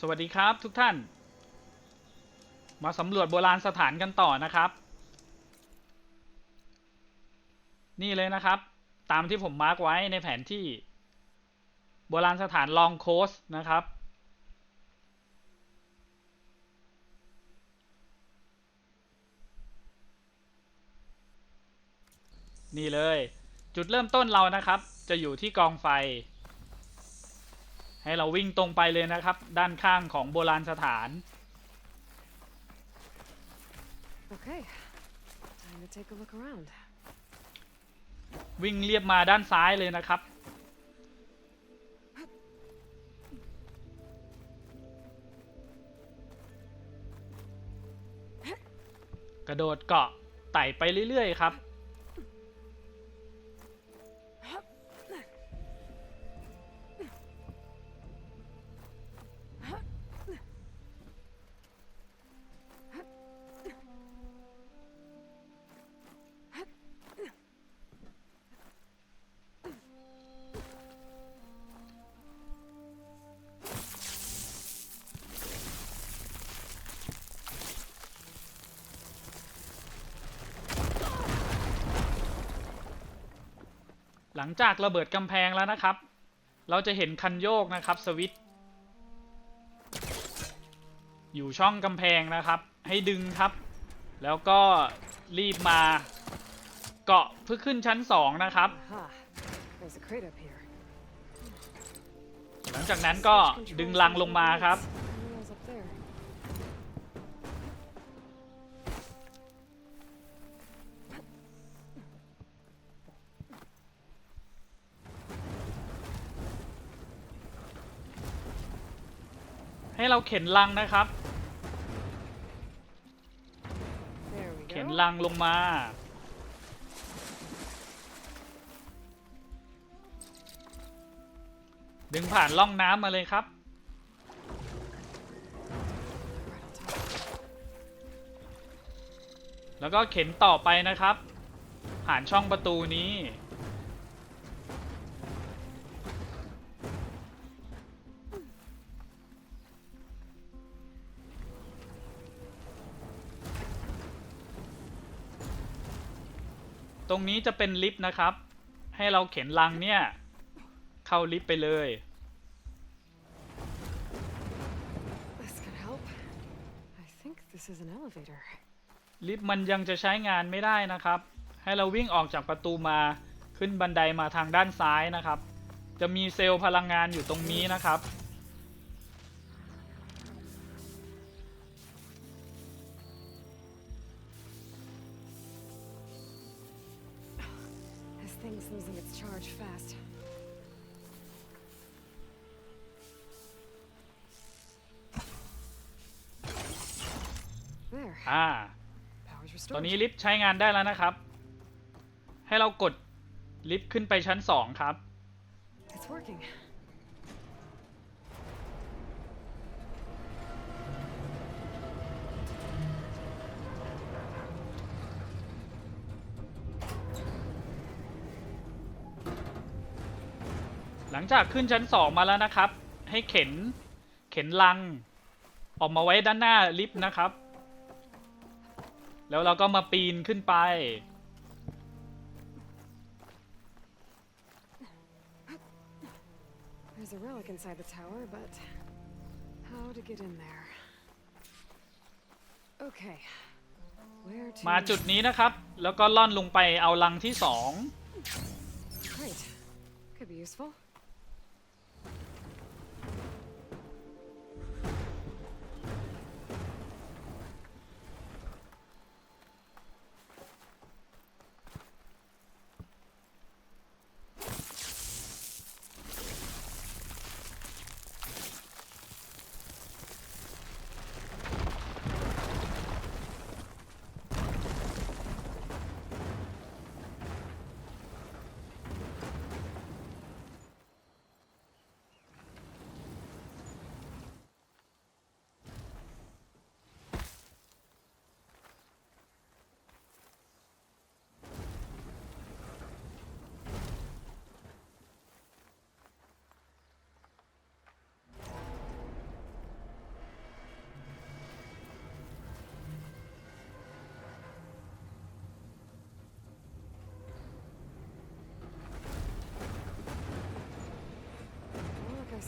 สวัสดีครับทุกท่าน มาสำรวจโบราณสถานกันต่อนะครับ นี่เลยนะครับ ตามที่ผมมาร์กไว้ในแผนที่ โบราณสถานลองโคสนะครับ นี่เลย จุดเริ่มต้นเรานะครับ จะอยู่ที่กองไฟ ให้เราวิ่งตรงไปเลยนะครับ ด้านข้างของโบราณสถาน Okay, time to take a look around. วิ่งเรียบมาด้านซ้ายเลยนะครับ กระโดดเกาะไต่ไปเรื่อยๆครับ ลังจากระเบิดกำแพงแล้วนะครับ เราจะเห็นคันโยกนะครับสวิตช์อยู่ช่องกำแพงนะครับ ให้ดึงครับ แล้วก็รีบมาเกาะเพื่อขึ้นชั้น 2 นะครับ Aha, there's a crate up here. หลังจากนั้นก็ดึงลังลงมาครับ ให้เราเข็นลังนะครับ เข็นลังลงมา ดึงผ่านล่องน้ำมาเลยครับ แล้วก็เข็นต่อไปนะครับ ผ่านช่องประตูนี้ ตรงนี้จะเป็นลิฟต์นะครับ ให้เราเข็นลังเนี่ย เข้าลิฟต์ไปเลย This could help. I think this is an elevator. ลิฟต์มันยังจะใช้งานไม่ได้นะครับ ให้เราวิ่งออกจากประตูมาขึ้นบันไดมาทางด้านซ้ายนะครับ จะมีเซลล์พลังงานอยู่ตรงนี้นะครับ losing its charge fast. There, อ่า power's ตอน restored. นี้ลิฟต์ใช้งานได้แล้วนะครับ ให้เรากดลิฟต์ขึ้นไปชั้น 2 ครับ It's working. หลังจากขึ้นชั้น2มาแล้วนะครับ ให้เข็นเข็นลัง ออกมาไว้ด้านหน้าลิฟต์นะครับ แล้วเราก็มาปีนขึ้นไป There's a relic inside the tower, but how to get in there? Okay. Where to? มาจุดนี้นะครับ แล้วก็ล่อนลงไปเอาลังที่ Great. Could be useful.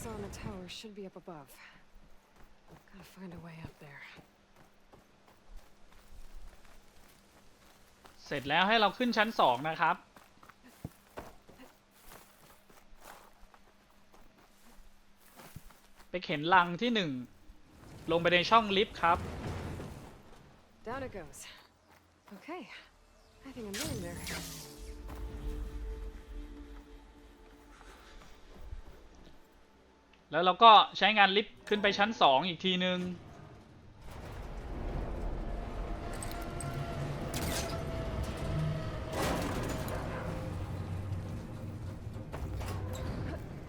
Saw in the tower should be up above. Gotta find a way up there. เสร็จแล้วให้เราขึ้นชั้นสองนะครับ ไปเข็นลังที่หนึ่ง ลงไปในช่องลิฟต์ครับ Down it goes. Okay. I think I'm getting there. แล้วเราก็ใช้งานลิฟต์ขึ้นไปชั้นสองอีกทีนึง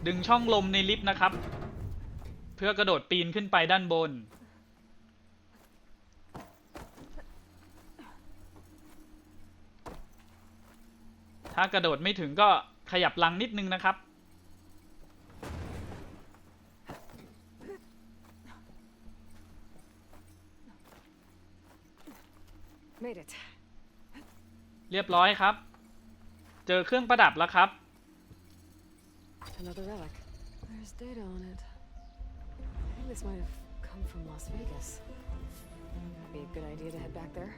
ดึงช่องลมในลิฟต์นะครับ เพื่อกระโดดปีนขึ้นไปด้านบน ถ้ากระโดดไม่ถึงก็ขยับลังนิดนึงนะครับ Made it. เรียบร้อยครับ เจอเครื่องประดับแล้วครับ Another relic. There's data on it. I think this might have come from Las Vegas. Be a good idea to head back there.